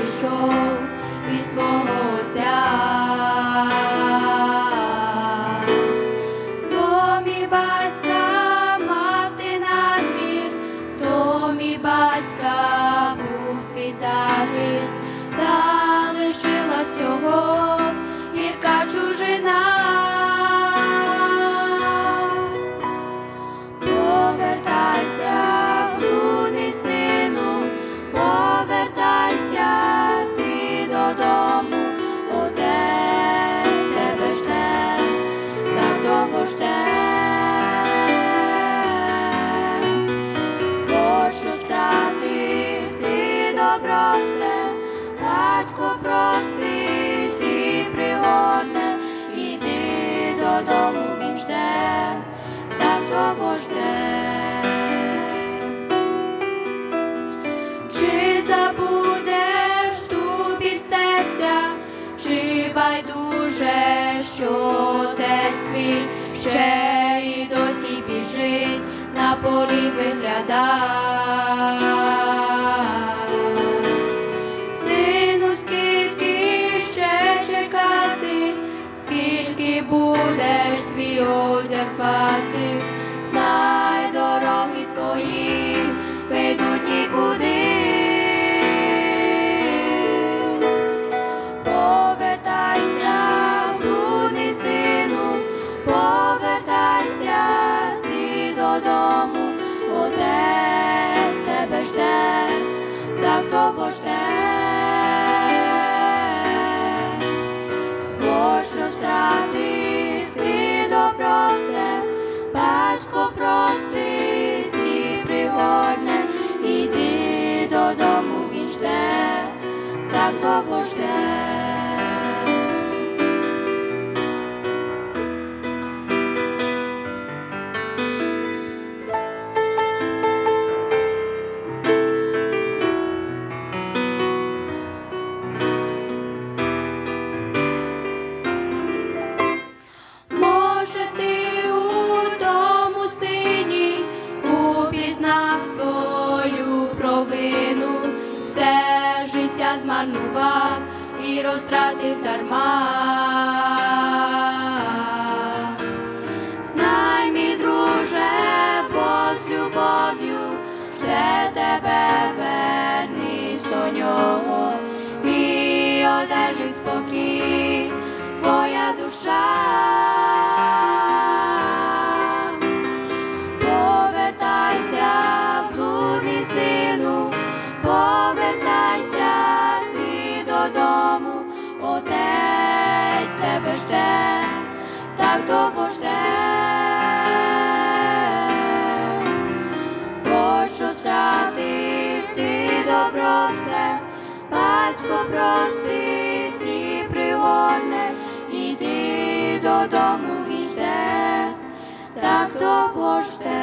пішов від свого отця. В домі батька мав надмір, в домі батька був твій захист, та лишила всього байдуже, що отець твій ще й досі біжить на поріг виглядає. Сину, скільки ще чекати, скільки будеш свій одяг рвати, знай дороги твої так змарнував і розтратив дарма. Знай, мій друже, бо з любов'ю жде тебе верність до нього і одержить спокій твоя душа. Додому, отець тебе жде, так довго жде. Бо що стратив ти добро все, батько простить і пригорне, іди додому, він жде, так довго жде.